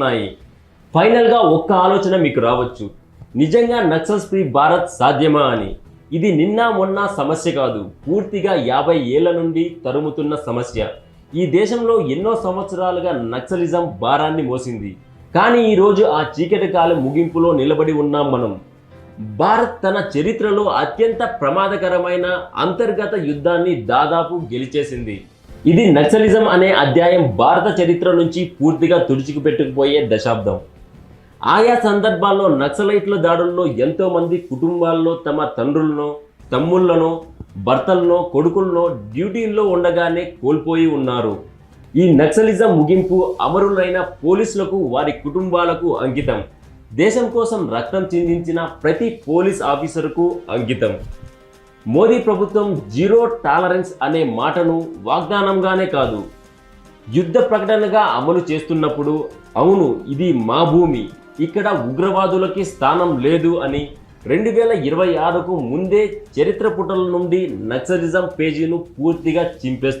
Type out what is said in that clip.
ఉన్నాయి. ఫైనల్గా ఒక్క ఆలోచన మీకు రావచ్చు. నిజంగా నక్సల్స్ ఫ్రీ భారత్ సాధ్యమా అని. ఇది నిన్న మొన్న సమస్య కాదు. పూర్తిగా యాభై ఏళ్ళ నుండి తరుముతున్న సమస్య. ఈ దేశంలో ఎన్నో సంవత్సరాలుగా నక్సలిజం భారాన్ని మోసింది. కానీ ఈరోజు ఆ చీకటి కాలం ముగింపులో నిలబడి ఉన్నాం మనం. భారత్ తన చరిత్రలో అత్యంత ప్రమాదకరమైన అంతర్గత యుద్ధాన్ని దాదాపు గెలిచేసింది. ఇది నక్సలిజం అనే అధ్యాయం భారత చరిత్ర నుంచి పూర్తిగా తుడిచిపెట్టుకుపోయే దశాబ్దం. ఆయా సందర్భాల్లో నక్సలైట్ల దాడుల్లో ఎంతోమంది కుటుంబాల్లో తమ తండ్రులను తమ్ముళ్ళను భర్తలను కొడుకులను డ్యూటీల్లో ఉండగానే కోల్పోయి ఉన్నారు. ఈ నక్సలిజం ముగింపు అమరులైన పోలీసులకు వారి కుటుంబాలకు అంకితం. దేశం కోసం రక్తం చిందించిన ప్రతి పోలీస్ ఆఫీసర్కు అంకితం. మోదీ ప్రభుత్వం జీరో టాలరెన్స్ అనే మాటను వాగ్దానంగానే కాదు యుద్ధ ప్రకటనగా అమలు చేస్తున్నప్పుడు అవును ఇది మా భూమి ఇక్కడ ఉగ్రవాదులకి స్థానం లేదు అని రెండు వేల ఇరవై ఆరుకు ముందే చరిత్ర పుటల నుండి నక్సలిజం పేజీను పూర్తిగా చింపేస్తుంది